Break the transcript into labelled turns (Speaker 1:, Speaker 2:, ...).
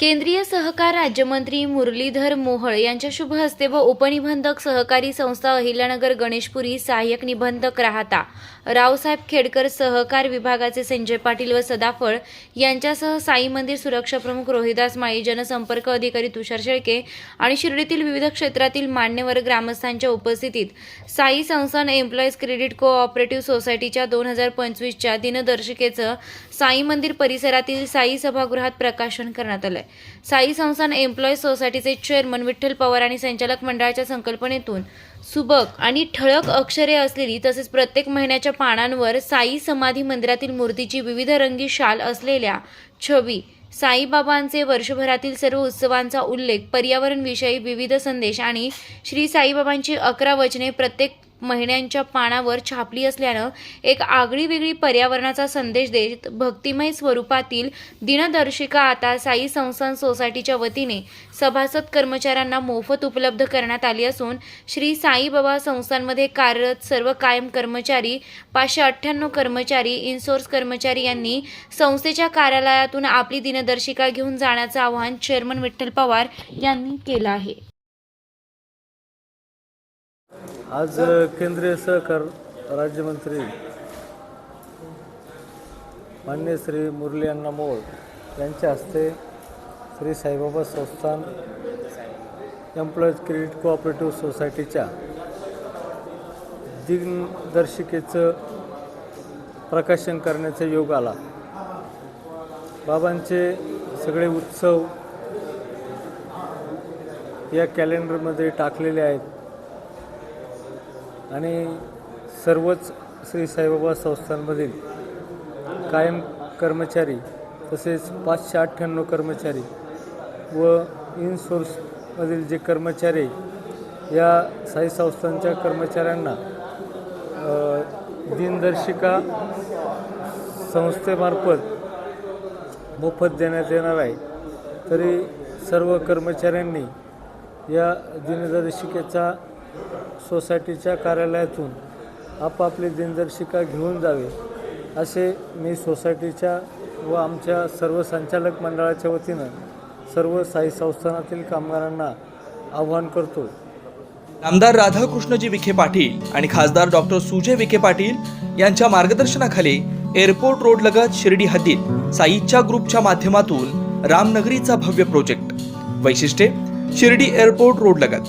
Speaker 1: केंद्रीय सहकार राज्यमंत्री मुरलीधर मोहळ यांच्या शुभ हस्ते व उपनिबंधक सहकारी संस्था अहिल्यानगर गणेशपुरी सहाय्यक निबंधक राहता. रावसाहेब खेडकर सहकार विभागाचे संजय पाटील व सदाफळ यांच्यासह साई मंदिर सुरक्षा प्रमुख रोहिदास माळी जनसंपर्क अधिकारी तुषार शेळके आणि शिर्डीतील विविध क्षेत्रातील मान्यवर ग्रामस्थांच्या उपस्थितीत साई संस्थान एम्प्लॉईज क्रेडिट कोऑपरेटिव्ह सोसायटीच्या दोन हजार पंचवीसच्या दिनदर्शिकेचं साई मंदिर परिसरातील साई सभागृहात प्रकाशन करण्यात आलंय. साई संस्थान एम्प्लॉईज सोसायटीचे चेअरमन विठ्ठल पवार आणि संचालक मंडळाच्या संकल्पनेतून सुबक आणि ठळक अक्षरे असलेली तसेच प्रत्येक महिन्याच्या पानांवर साई समाधी मंदिरातील मूर्तीची विविध रंगी शाल असलेल्या छबी साईबाबांचे वर्षभरातील सर्व उत्सवांचा उल्लेख पर्यावरणविषयी विविध संदेश आणि श्री साईबाबांची अकरा वचने प्रत्येक महिन्यांच्या पानावर छापली असल्यानं एक आगळी वेगळी पर्यावरणाचा संदेश देत भक्तिमय स्वरूपातील दिनदर्शिका आता साई संस्थान सोसायटीच्या वतीने सभासद कर्मचाऱ्यांना मोफत उपलब्ध करण्यात आली असून श्री साईबाबा संस्थांमध्ये कार्यरत सर्व कायम कर्मचारी पाचशे अठ्ठ्याण्णव कर्मचारी इन्सोर्स कर्मचारी यांनी संस्थेच्या कार्यालयातून आपली दिनदर्शिका घेऊन जाण्याचं आवाहन चेअरमन विठ्ठल पवार यांनी केलं आहे.
Speaker 2: आज केंद्रीय सहकार राज्यमंत्री मान्य श्री मुरली अण्णा मोळ यांच्या हस्ते श्री साईबाबा संस्थान एम्प्लॉईज क्रेडिट कोऑपरेटिव्ह सोसायटीच्या दिग्दर्शिकेचं प्रकाशन करण्याचा योग आला. बाबांचे सगळे उत्सव या कॅलेंडरमध्ये टाकलेले आहेत. आणि सर्वच श्री साईबाबा संस्थांमधील कायम कर्मचारी तसेच पाचशे अठ्ठ्याण्णव कर्मचारी व इनसोर्समधील जे कर्मचारी या साई संस्थांच्या कर्मचाऱ्यांना दिनदर्शिका संस्थेमार्फत मोफत देण्यात येणार आहे. तरी सर्व कर्मचाऱ्यांनी या दिनदर्शिकेचा सोसायटीच्या कार्यालयातून आपापली दिनदर्शिका घेऊन जावे असे मी सोसायटीच्या व आमच्या सर्व संचालक मंडळाच्या वतीनं सर्व साई संस्थानातील कामगारांना आवाहन करतो.
Speaker 3: आमदार राधाकृष्णजी विखे पाटील आणि खासदार डॉक्टर सुजय विखे पाटील यांच्या मार्गदर्शनाखाली एअरपोर्ट रोड लगत शिर्डी हद्दीत साईच्या ग्रुपच्या माध्यमातून रामनगरीचा भव्य प्रोजेक्ट. वैशिष्ट्ये शिर्डी एअरपोर्ट रोड लगत.